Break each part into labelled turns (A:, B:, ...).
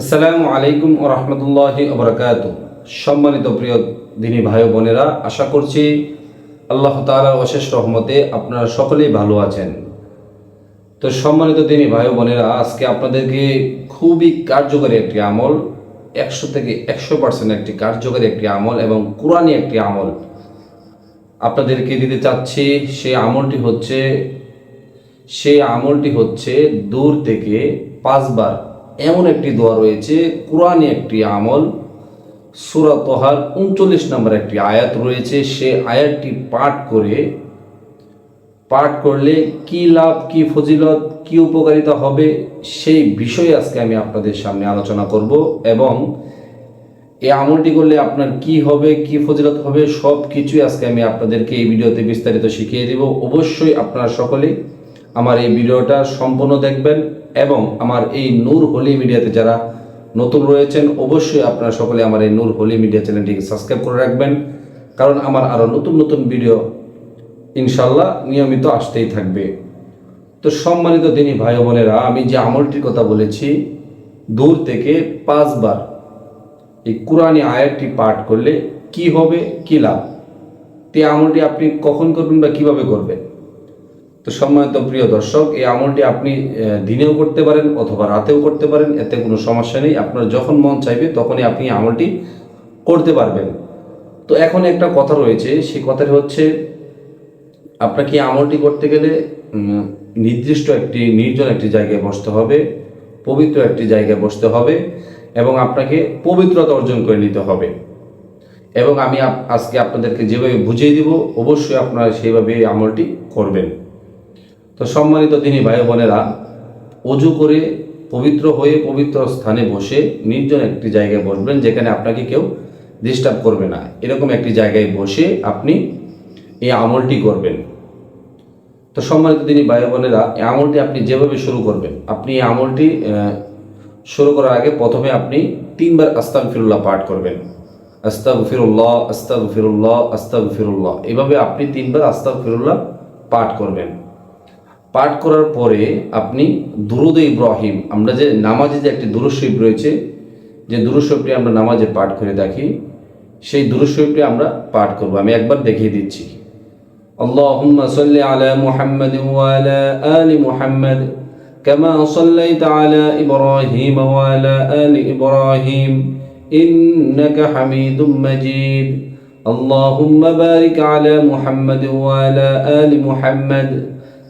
A: আসসালামু আলাইকুম ও রহমতুল্লাহি ওবরাকাত সম্মানিত প্রিয় দিনী ভাই বোনেরা, আশা করছি আল্লাহ তাআলার অশেষ রহমতে আপনারা সকলেই ভালো আছেন। তো সম্মানিত দিনী ভাই বোনেরা, আজকে আপনাদেরকে খুবই কার্যকরী একটি আমল, একশো থেকে একশো পার্সেন্ট একটি কার্যকরী একটি আমল এবং কোরআনী একটি আমল। আপনাদেরকে দিতে চাচ্ছি, সেই আমলটি হচ্ছে, সেই আমলটি হচ্ছে দূর থেকে পাঁচবার এমন একটি দোয়া রয়েছে, কোরআনে একটি আমল, সুরা তোহার উনচল্লিশ নম্বর একটি আয়াত রয়েছে, সে আয়াতটি পাঠ করে, পাঠ করলে কি লাভ, কি ফজিলত, কি উপকারিতা হবে, সেই বিষয়ে আজকে আমি আপনাদের সামনে আলোচনা করব এবং এই আমলটি করলে আপনার কি হবে, কি ফজিলত হবে সব কিছুই আজকে আমি আপনাদেরকে এই ভিডিওতে বিস্তারিত শিখিয়ে দেব। অবশ্যই আপনারা সকলেই আমার এই ভিডিওটা সম্পূর্ণ দেখবেন এবং আমার এই নূর হোলি মিডিয়াতে যারা নতুন রয়েছেন, অবশ্যই আপনারা সকলে আমার এই নূর হোলি মিডিয়া চ্যানেলটিকে সাবস্ক্রাইব করে রাখবেন। কারণ আমার আরও নতুন নতুন ভিডিও ইনশাল্লাহ নিয়মিত আসতেই থাকবে। তো সম্মানিত দিনী ভাই বোনেরা, আমি যে আমলটির কথা বলেছি, দূর থেকে পাঁচবার এই কোরআনী আয়াতটি পাঠ করলে কি হবে, কি লাভ? তে আমলটি আপনি কখন করবেন বা কীভাবে করবেন? তো সম্মানিত প্রিয় দর্শক, এই আমলটি আপনি দিনেও করতে পারেন অথবা রাতেও করতে পারেন, এতে কোনো সমস্যা নেই। আপনার যখন মন চাইবে, তখনই আপনি আমলটি করতে পারবেন। তো এখন একটা কথা রয়েছে, সেই কথাটি হচ্ছে আপনাকে আমলটি করতে গেলে নির্দিষ্ট একটি, নির্জন একটি জায়গায় বসতে হবে, পবিত্র একটি জায়গায় বসতে হবে এবং আপনাকে পবিত্রতা অর্জন করে নিতে হবে। এবং আমি আজকে আপনাদেরকে যেভাবে বুঝিয়ে দিব, অবশ্যই আপনারা সেইভাবে আমলটি করবেন। তো সম্মানিত তিনি ভাই বোনেরা অজু করে পবিত্র হয়ে পবিত্র স্থানে বসে নির্জন একটি জায়গায় বসবেন যেখানে আপনাকে কেউ ডিস্টার্ব করবে না। এরকম একটি জায়গায় বসে আপনি এই আমলটি করবেন। তো সম্মানিত তিনি ভাই বোনেরা এই আমলটি আপনি যেভাবে শুরু করবেন, আপনি এই আমলটি শুরু করার আগে প্রথমে আপনি তিনবার আস্তাক ফিরুল্লাহ পাঠ করবেন। আস্তাক ফিরুল্লাহ আস্তাক ফিরুল্লাহ আস্তাক ফিরুল্লাহ এভাবে আপনি তিনবার আস্তাক ফিরুল্লাহ পাঠ করবেন। পাঠ করার পরে আপনি দুরুদ ইব্রাহিম আমরা যে নামাজে যে একটি দুরুদ শরীফ রয়েছে যে দুরুদ শরীফটি আমরা নামাজে পাঠ করে দেখি সেই দুরুদ শরীফটি আমরা পাঠ করব আমি একবার দেখিয়ে দিচ্ছি اللهم صل على محمد وعلى آل محمد كما صليت على إبراهيم وعلى آل إبراهيم إنك حميد مجيد اللهم بارك على محمد وعلى آل محمد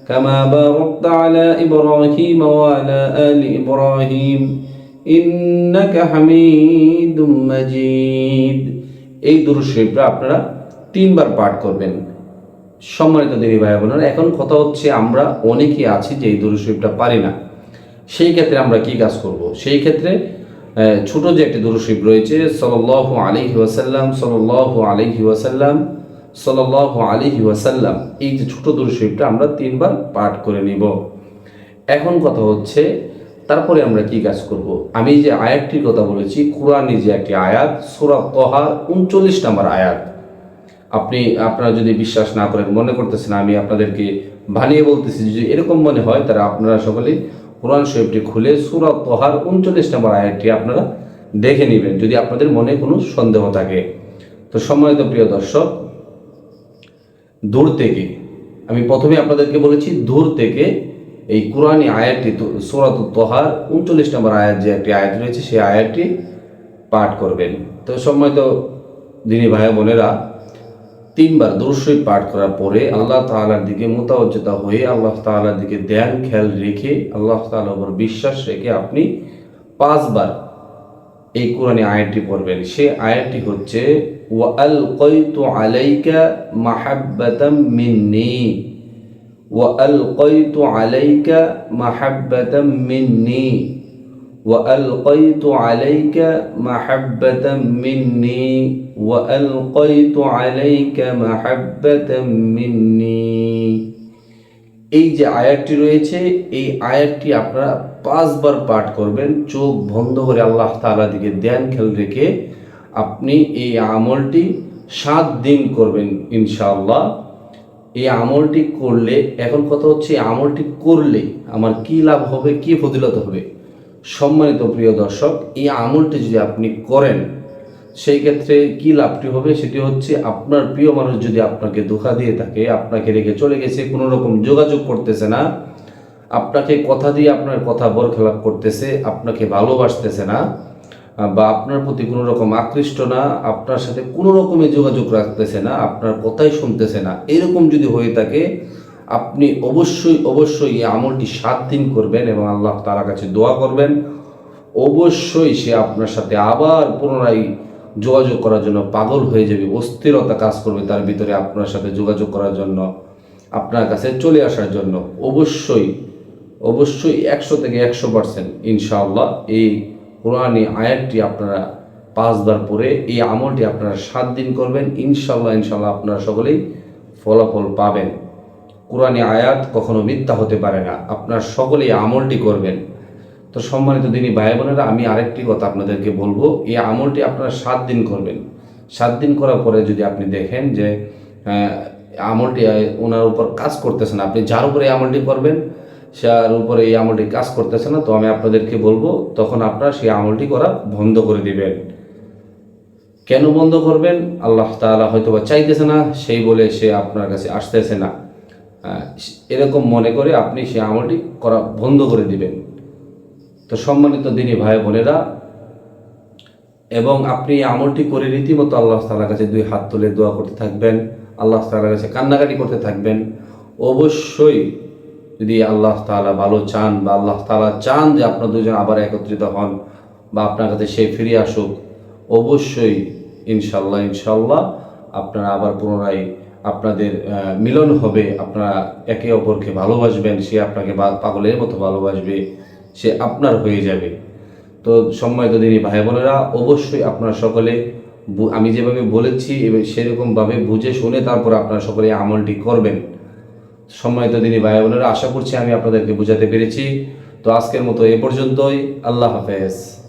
A: كما باركت على إبراهيم وعلى آل إبراهيم إنك حميد مجيد এই দুরুদ শরীফটা আপনারা তিনবার পাঠ করবেন সম্মানিত দেবী ভাই বোনেরা এখন কথা হচ্ছে আমরা অনেকেই আছি যে এই দুরুদ শরীফটা পারি না সেই ক্ষেত্রে আমরা কি কাজ করব সেই ক্ষেত্রে আহ, ছোট যে একটি দুরুদ শরীফ রয়েছে সল্লাল্লাহু আলাইহি ওয়াসাল্লাম সল্লাল্লাহু আলাইহি ওয়াসাল্লাম সল্লাল্লাহু আলাইহি ওয়াসাল্লাম, এই যে ছোট দুরুদ শরীফটা আমরা তিনবার পাঠ করে নিব। এখন কথা হচ্ছে, তারপরে আমরা কি কাজ করব? আমি যে আয়াতটির কথা বলেছি কোরআনি যে একটি আয়াত, সূরা তহার উনচল্লিশ নম্বর আয়াত। আপনি, আপনারা যদি বিশ্বাস না করেন, মনে করতেছেন আমি আপনাদেরকে বানিয়ে বলতেছি যদি এরকম মনে হয় তারা আপনারা সকলেই কোরআন শরীফটি খুলে সুরাত তোহার উনচল্লিশ নম্বর আয়াতটি আপনারা দেখে নেবেন, যদি আপনাদের মনে কোনো সন্দেহ থাকে। তো সম্মানিত প্রিয় দর্শক দূর থেকে, আমি প্রথমে আপনাদেরকে বলেছি দূর থেকে এই কোরআনী আয়াতটি সুরাত তোহার, উনচল্লিশ নম্বর আয়াত যে একটি আয়াত রয়েছে, সেই আয়াতটি পাঠ করবেন। তো সময় তো দিনী ভাই বোনেরা, তিনবার দুরুশরীফ পাঠ করার পরে আল্লাহ তাআলার দিকে মোতাবজ্জতা হয়ে আল্লাহ তাআলার দিকে ধ্যান, খেয়াল রেখে আল্লাহ তাআলার উপর বিশ্বাস রেখে আপনি পাঁচবার এই কোরআনে আয়াতটি পড়বেন সে আয়াতটি হচ্ছে ওয়াল কয়তু আলাইকা মাহাব্বাতাম মিন্নি ওয়াল কয়তু আলাইকা মাহাব্বাতাম মিন্নি وألقيت عليك محبة مني وألقيت عليك محبة مني এই যে আয়াতটি রয়েছে এই আয়াতটি আপনারা পাঁচবার পাঠ করবেন, চোখ বন্ধ করে আল্লাহ তাআলা দিকে ধ্যান খেয়াল রেখে আপনি এই আমলটি সাত দিন করবেন ইনশাআল্লাহ। এই আমলটি করলে, এখন কথা হচ্ছে এই আমলটি করলে আমার কি লাভ হবে, কি ফজিলত হবে? সম্মানিত প্রিয় দর্শক, এই আমলটি যদি আপনি করেন, সেই ক্ষেত্রে কি লাভটি হবে? সেটি হচ্ছে আপনার প্রিয় মানুষ যদি আপনাকে ধোকা দিয়ে থাকে, আপনাকে রেখে চলে গেছে কোনো রকম যোগাযোগ করতেছে না আপনাকে কথা দিয়ে আপনার কথা বরখেলাপ করতেছে, আপনাকে ভালোবাসতেছে না, বা আপনার প্রতি কোনো রকম আকৃষ্ট না, আপনার সাথে কোনো রকমের যোগাযোগ রাখতেছে না, আপনার কথাই শুনতেছে না, এরকম যদি হয়ে থাকে, আপনি অবশ্যই অবশ্যই এই আমলটি সাত দিন করবেন এবং আল্লাহ তার কাছে দোয়া করবেন। অবশ্যই সে আপনার সাথে আবার পুনরায় যোগাযোগ করার জন্য পাগল হয়ে যাবে, অস্থিরতা কাজ করবে তার ভিতরে আপনার সাথে যোগাযোগ করার জন্য, আপনার কাছে চলে আসার জন্য। অবশ্যই অবশ্যই একশো থেকে একশো পার্সেন্ট ইনশাআল্লাহ এই কোরআনী আয়াতটি আপনারা পাঁচবার পরে এই আমলটি আপনারা সাত দিন করবেন। ইনশাল্লাহ ইনশাল্লাহ আপনারা সকলেই ফলাফল পাবেন। কোরআনী আয়াত কখনো মিথ্যা হতে পারে না। আপনার সকলেই আমলটি করবেন। তো সম্মানিত দিনী ভাই বোনেরা, আমি আরেকটি কথা আপনাদেরকে বলব। এই আমলটি আপনারা সাত দিন করবেন। সাত দিন করার পরে যদি আপনি দেখেন যে আমলটি ওনার উপর কাজ করতেছে না আপনি যার উপরে আমলটি করবেন যার উপরে এই আমলটি কাজ করতেছে না তো আমি আপনাদেরকে বলব তখন আপনারা সেই আমলটি করা বন্ধ করে দিবেন। কেন বন্ধ করবেন? আল্লাহ তাআলা হয়তো বা চাইতেছে না সেই বলে সে আপনার কাছে আসতেছে না। আহ, এরকম মনে করে আপনি সেই আমলটি করা বন্ধ করে দিবেন। তো সম্মানিত দিনী ভাই বোনেরা এবং আপনি আমলটি করে রীতিমতো আল্লাহ তালার কাছে দুই হাত তুলে দোয়া করতে থাকবেন আল্লাহ তালার কাছে কান্নাকাটি করতে থাকবেন। অবশ্যই যদি আল্লাহ তাআলা ভালো চান বা আল্লাহ তাআলা চান যে আপনার দুজন আবার একত্রিত হন বা আপনার কাছে সে ফিরে আসুক, অবশ্যই ইনশাল্লাহ ইনশাল্লাহ আপনারা আবার পুনরায় আপনাদের মিলন হবে। আপনারা একে অপরকে ভালোবাসবেন, সে আপনাকে পাগলের মতো ভালোবাসবে, সে আপনার হয়ে যাবে। তো সম্মানিত দিনী ভাই বোনেরা অবশ্যই আপনারা সকলে আমি যেভাবে বলেছি সেরকমভাবে বুঝে শুনে তারপর আপনারা সকলে আমলটি করবেন। সম্মানিত দিনী ভাই বোনেরা, আশা করছি আমি আপনাদেরকে বুঝাতে পেরেছি। তো আজকের মতো এ পর্যন্তই। আল্লাহ হাফেজ।